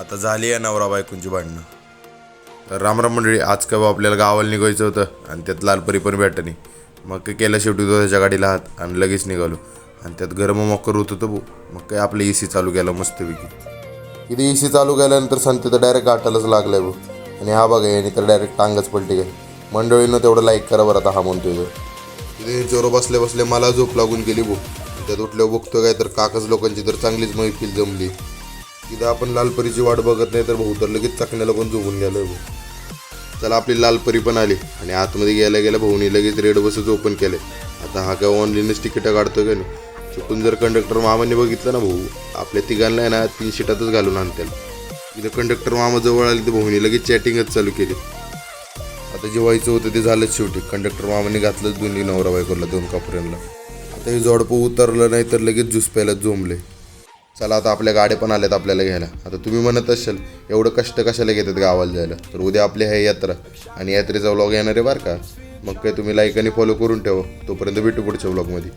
आता झाली आहे नवरा बायकोंची भांडणं. तर रामराम मंडळी आज काय बा आपल्याला गावाला निघायचं होतं आणि त्यात लालपरी पण भेटणी मग काय केलं शेवटी तो त्याच्या गाडीला हात आणि लगेच निघालो. आणि त्यात गरम मकर होत होतं भाऊ. मग काय आपलं ए सी चालू केलं मस्तपैकी. किती ए सी चालू केल्यानंतर सांगते तर डायरेक्ट गाठालाच लागलाय भाऊ. आणि हा बघा याने तर डायरेक्ट टांगच पलटी काय मंडळीनं तेवढं लाईक करा बरं आता हा म्हणतोय तर तिथे चोर बसले बसले मला झोप लागून गेली भाऊ. त्यात उठल्यावर बघतोय काय तर काकच लोकांची तर चांगलीच मैफिल जमली. तिथं आपण लालपरीची वाट बघत नाही तर भाऊ तर लगेच चकण्याला पण झोपून गेलं भाऊ. चला आपली लालपरी पण आली आणि आतमध्ये गेल्या गेल्या भाऊनी लगेच रेड बसेस ओपन केले आता हा काय ऑनलाईनच तिकीटं काढतो का नाही? चुकून जर कंडक्टर मामाने बघितलं ना भाऊ आपल्या तिघांना आहे ना तीन शिटातच घालून आणतील. इथं कंडक्टर मामा जवळ आले तर भाऊनी लगेच चॅटिंगच चालू केली. आता जे व्हायचं होतं ते झालंच शेवटी. कंडक्टर मामाने घातलंच दोन्ही नवरा बायकोला दोन कपड्यांना आता हे जोडपं उतरलं नाही तर लगेच ज्यूस प्यायला झोंबले चला आता आपल्या गाड्या पण आल्यात आपल्याला घ्यायला. आता तुम्ही म्हणत असाल एवढं कष्ट कशाला घेतात गावाला जायला? तर उद्या आपली आहे यात्रा आणि यात्रेचा व्लॉग येणार आहे बरं का? मग काय तुम्ही लाईक आणि फॉलो करून ठेवा. तोपर्यंत भेटू पुढच्या व्लॉगमध्ये